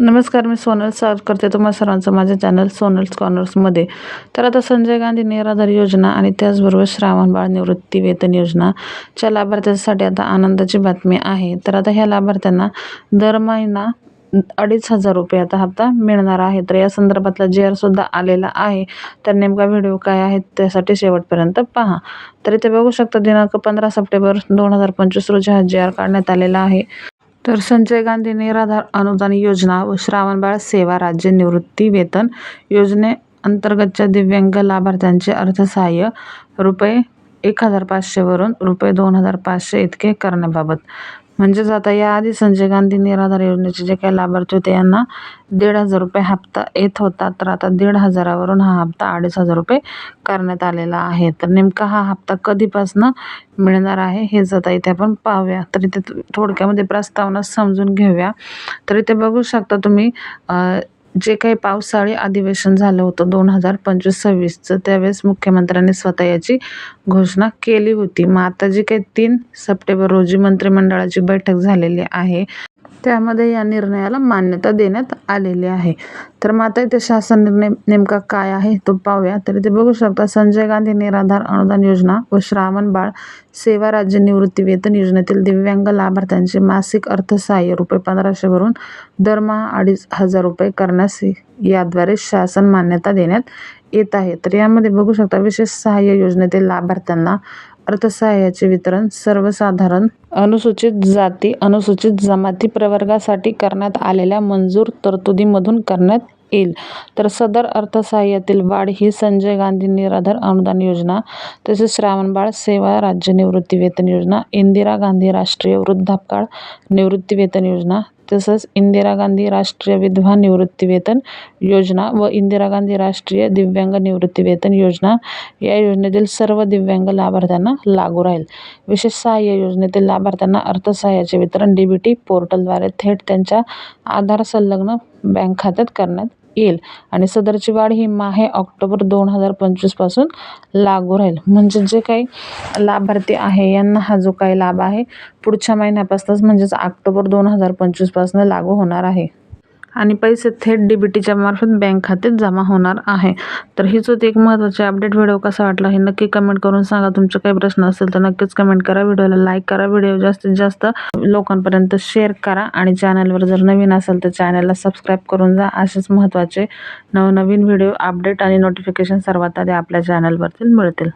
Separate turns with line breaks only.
नमस्कार मी सोनल स्वागत करते तुम्हाला सर्वांचं माझ्या चॅनल सोनल्स कॉर्नर्समध्ये तर आता संजय गांधी निराधार योजना आणि त्याचबरोबर श्रावण बाळ निवृत्ती वेतन च्या लाभार्थ्यांसाठी आता आनंदाची बातमी आहे तर आता ह्या लाभार्थ्यांना दर महिना अडीच हजार रुपये आता हप्ता मिळणार आहे तर या संदर्भातला जे सुद्धा आलेला आहे तर नेमका व्हिडिओ काय आहे त्यासाठी शेवटपर्यंत पहा तर इथे बघू शकता दिनांक पंधरा सप्टेंबर दोन हजार पंचवीस रोजी हा जे आर काढण्यात आलेला आहे तर संजय गांधी निराधार अनुदान योजना व श्रावणबाळ सेवा राज्य वेतन निवृत्ती योजने अंतर्गतच्या दिव्यांग लाभार्थ्यांचे अर्थसहाय्य रुपये एक हजार पाचशेवरून रुपये दोन हजार पाचशे इतके करण्याबाबत म्हणजेच आता याआधी संजय गांधी निराधार योजनेचे जे काही लाभार्थी होते यांना दीड हजार रुपये हप्ता येत होता तर आता दीड हजारावरून हा हप्ता अडीच हजार रुपये करण्यात आलेला आहे तर नेमका हा हप्ता कधीपासनं मिळणार आहे हे जाता इथे आपण पाहूया तर इथे थोडक्यामध्ये प्रस्तावना समजून घेऊया तर इथे बघू शकता तुम्ही जे काही पावसाळी अधिवेशन झालं होतं दोन हजार पंचवीस सव्वीसचं त्यावेळेस मुख्यमंत्र्यांनी स्वतः याची घोषणा केली होती मग आता जी काही तीन सप्टेंबर रोजी मंत्रिमंडळाची बैठक झालेली आहे त्यामध्ये या निर्णयाला मान्यता देण्यात आलेली आहे तर मग आता इथे शासन निर्णय नेमका काय आहे तो पाहूया तर इथे बघू शकता संजय गांधी निराधार अनुदान योजना व श्रावण बाळ सेवा राज्य निवृत्ती वेतन योजनेतील दिव्यांग लाभार्थ्यांचे मासिक अर्थसहाय्य रुपये पंधराशे भरून दरमहा अडीच हजार रुपये करण्यास याद्वारे शासन मान्यता देण्यात येत आहे तर यामध्ये बघू शकता विशेष सहाय्य योजनेतील लाभार्थ्यांना अर्थसहाय्याचे वितरण सर्वसाधारण अनुसूचित जाती अनुसूचित जमाती प्रवर्गासाठी करण्यात आलेल्या मंजूर तरतुदीमधून करण्यात येईल तर सदर अर्थसहाय्यातील वाढ ही संजय गांधी निराधार अनुदान योजना तसेच श्रावणबाळ सेवा राज्य निवृत्ती वेतन योजना इंदिरा गांधी राष्ट्रीय वृद्धापकाळ वेतन योजना तसंच इंदिरा गांधी राष्ट्रीय विधवा वेतन योजना व इंदिरा गांधी राष्ट्रीय दिव्यांग निवृत्ती वेतन योजना या योजनेतील सर्व दिव्यांग लाभार्थ्यांना लागू राहील विशेष सहाय्य योजनेतील लाभार्थ्यांना अर्थसहाय्याचे वितरण डी बी टी पोर्टलद्वारे थेट त्यांच्या आधार संलग्न बँक खात्यात करण्यात येईल आणि सदरची वाढ ही माहे ऑक्टोबर दोन हजार पंचवीसपासून लागू राहील म्हणजे जे काही लाभार्थी आहे यांना हा जो काही लाभ आहे पुढच्या महिन्यापासूनच म्हणजेच ऑक्टोबर दोन हजार पंचवीसपासून लागू होणार आहे आणि पैसे थेट डी बी टीच्या मार्फत बँक खात्यात जमा होणार आहे तर हीच होती एक महत्त्वाची अपडेट व्हिडिओ कसा वाटला हे नक्की कमेंट करून सांगा तुमचे काही प्रश्न असेल तर नक्कीच कमेंट करा व्हिडिओला लाईक करा व्हिडिओ जास्तीत जास्त लोकांपर्यंत शेअर करा आणि चॅनलवर जर नवीन असेल तर चॅनलला सबस्क्राईब करून जा असेच महत्त्वाचे नवनवीन व्हिडिओ अपडेट आणि नोटिफिकेशन सर्वात आधी आपल्या चॅनलवरती मिळतील